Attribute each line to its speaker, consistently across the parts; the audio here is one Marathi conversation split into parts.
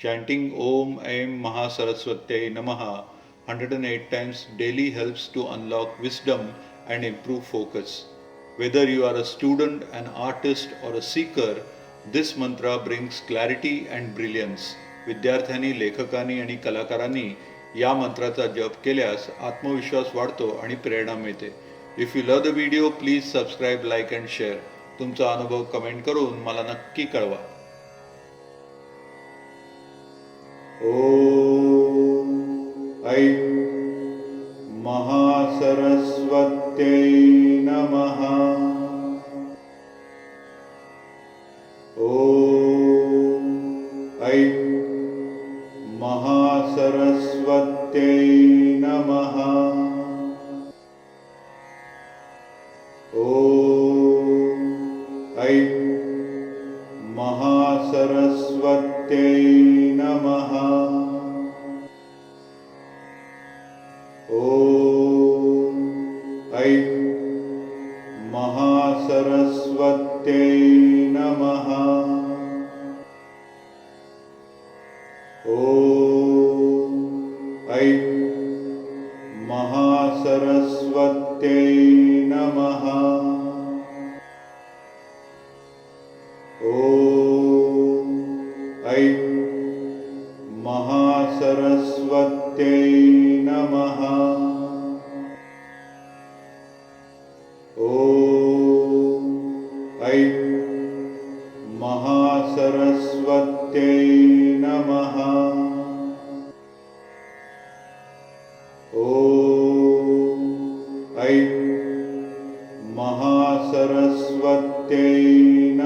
Speaker 1: Chanting Om Chanting Om Aim hundred and eight times daily helps to unlock wisdom and improve focus whether you are a student and artist or a seeker this mantra brings clarity and brilliance विद्यार्थ्यांनी लेखकांनी आणि कलाकारांनी या मंत्राचा जप केल्यास आत्मविश्वास वाढतो आणि प्रेरणा मिळते if you love the video please subscribe like and share तुमचा अनुभव कमेंट करून मला नक्की कळवा Oh. I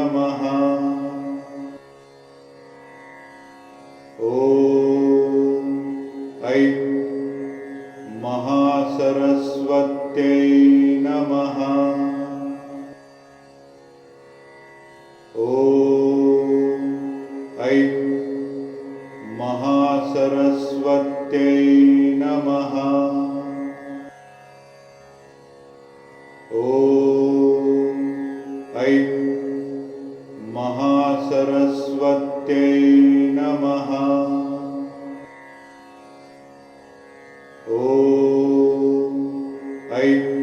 Speaker 1: नमः I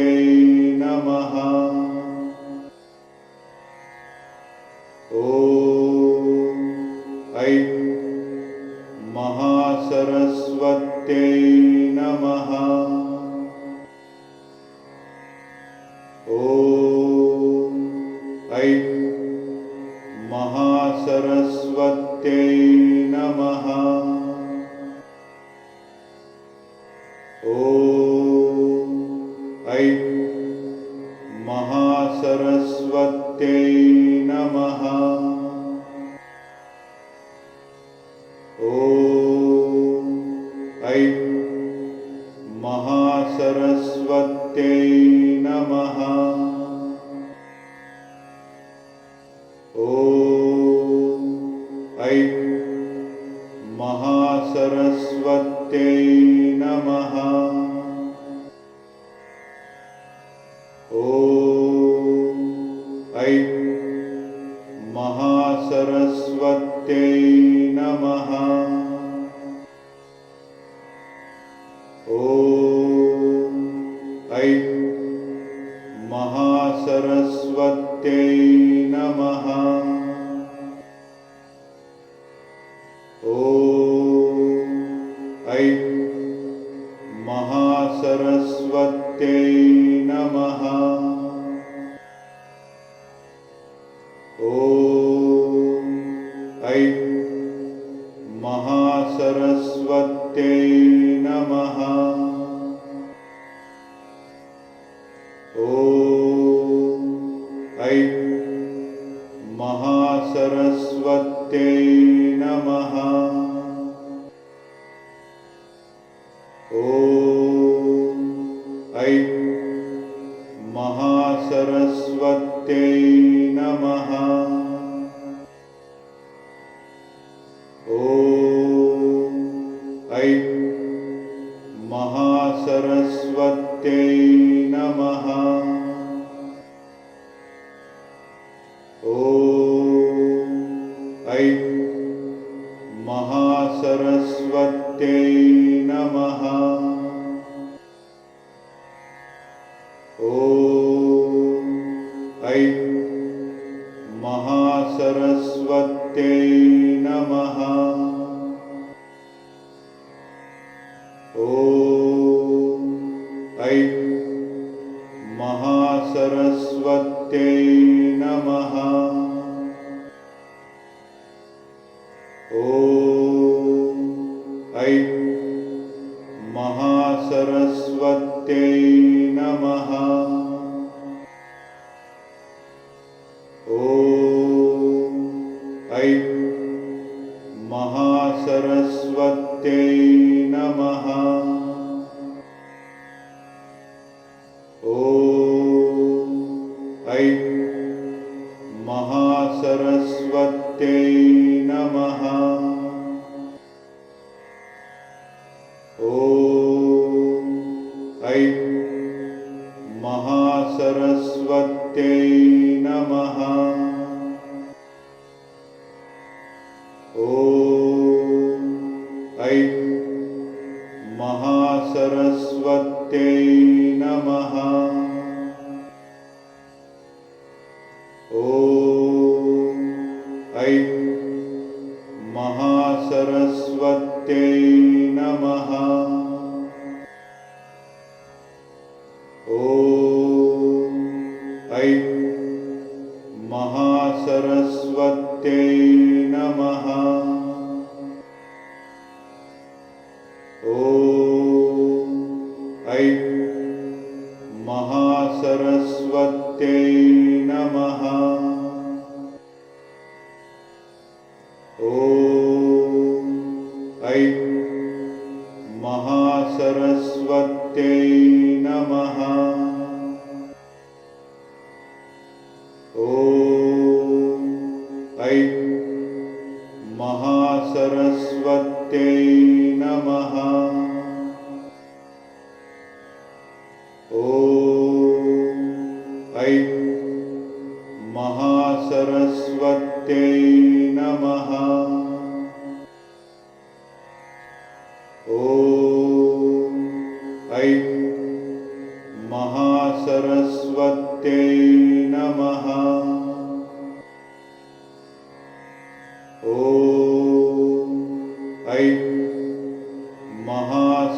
Speaker 1: Hey. ॐ ऐ सरस्वत्यै नमः। Oh, I सरस्वत्यै Oh. सरस्वत्यै नमः। ऐ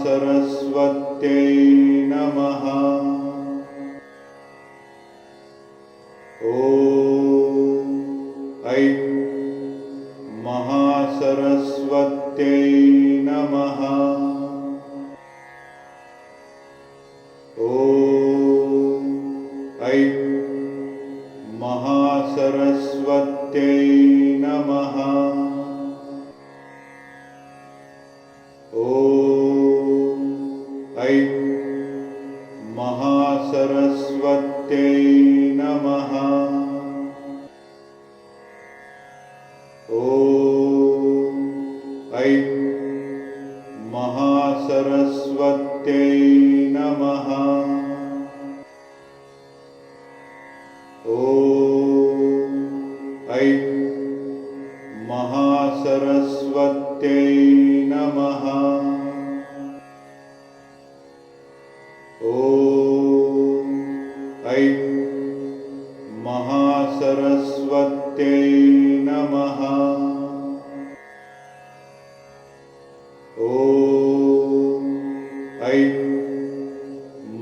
Speaker 1: सरस्वत्यै Oh, I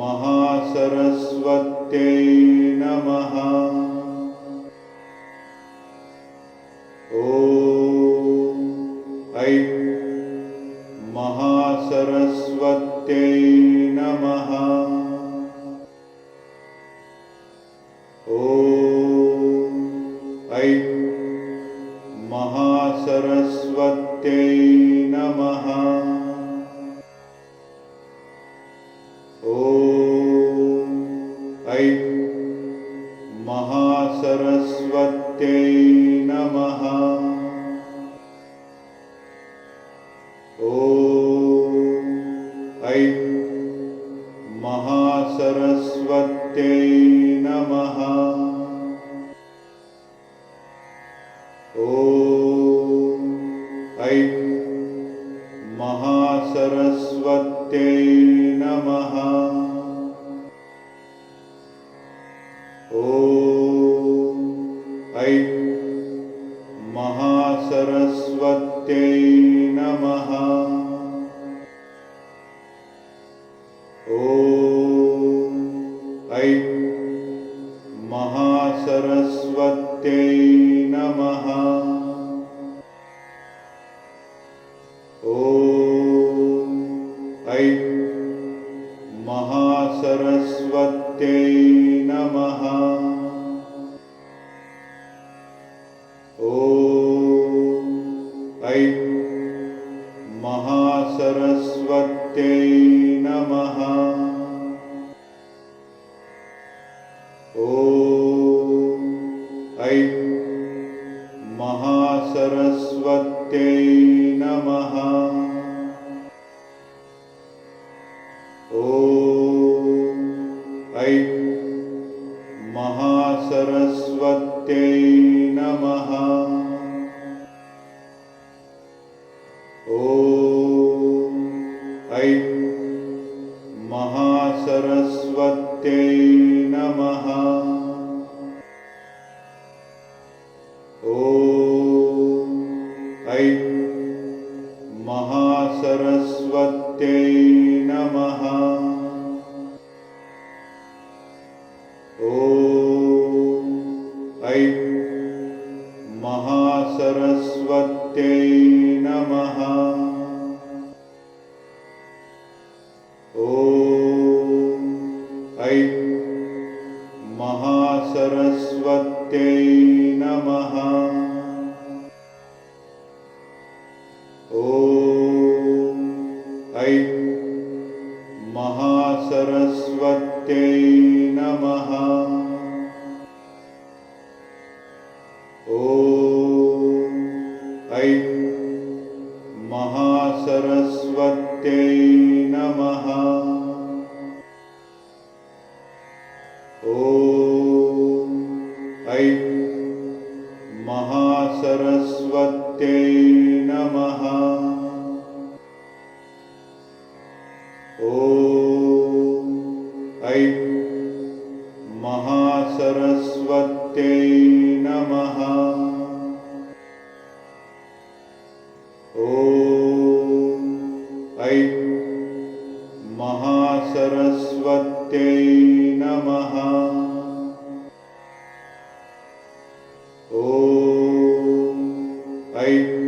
Speaker 1: महासरस्वत्यै महासरस I Aí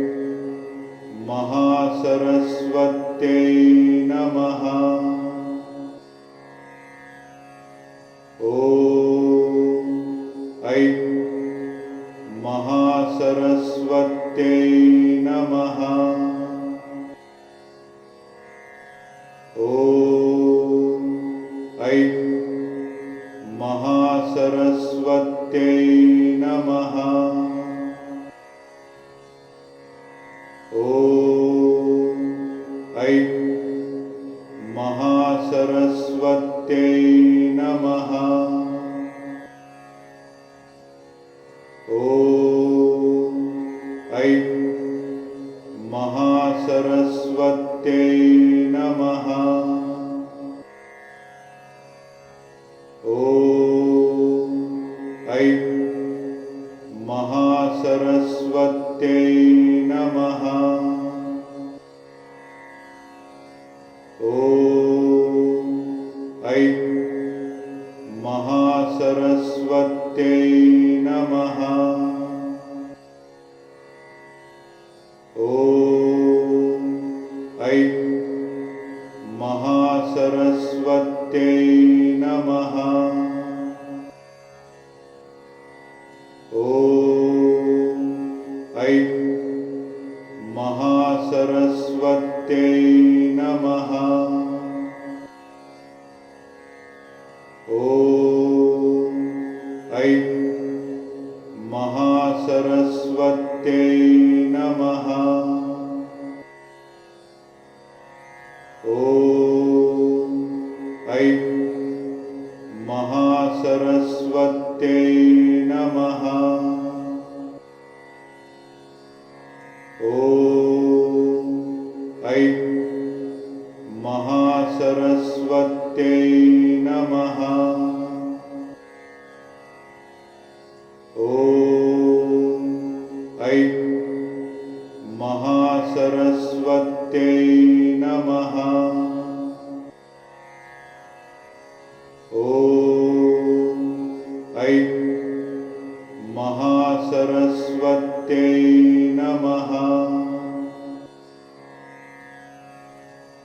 Speaker 1: Amen. te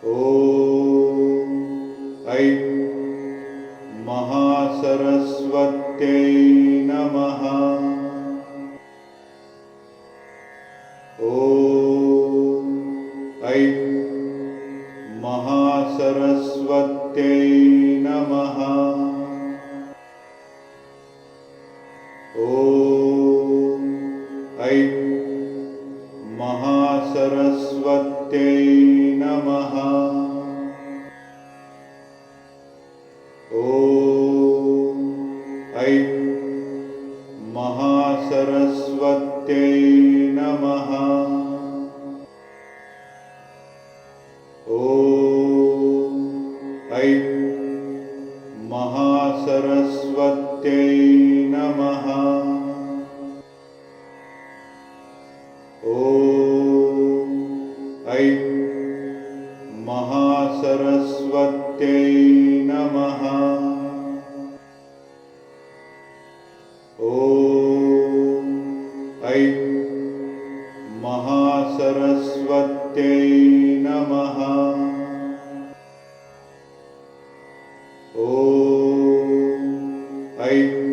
Speaker 1: Oh, I सरस्वत्यै नमः। Oh, I.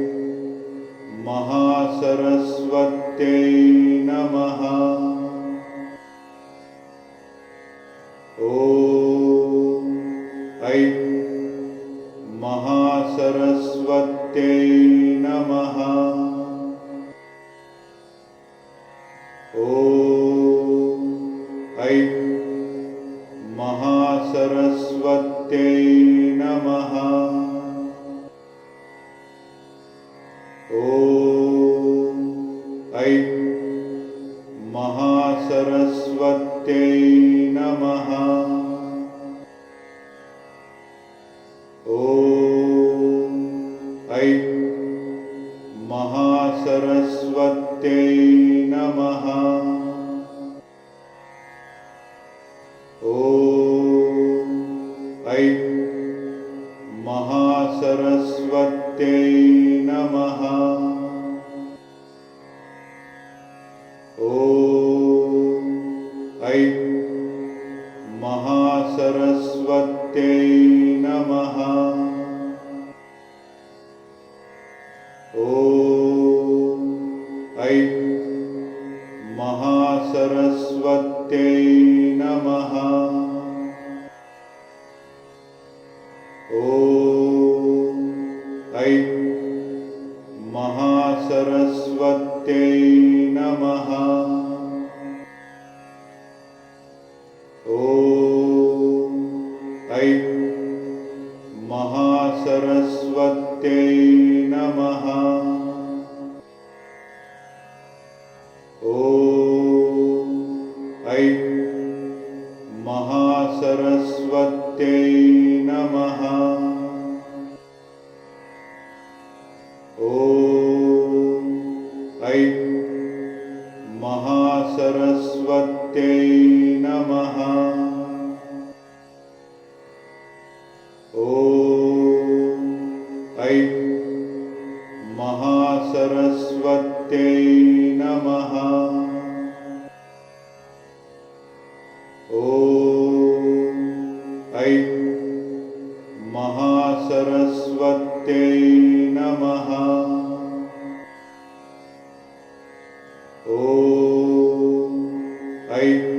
Speaker 1: सरस्वत्यै नमः। Oh, I महासरस्वत्यै Om. Oh,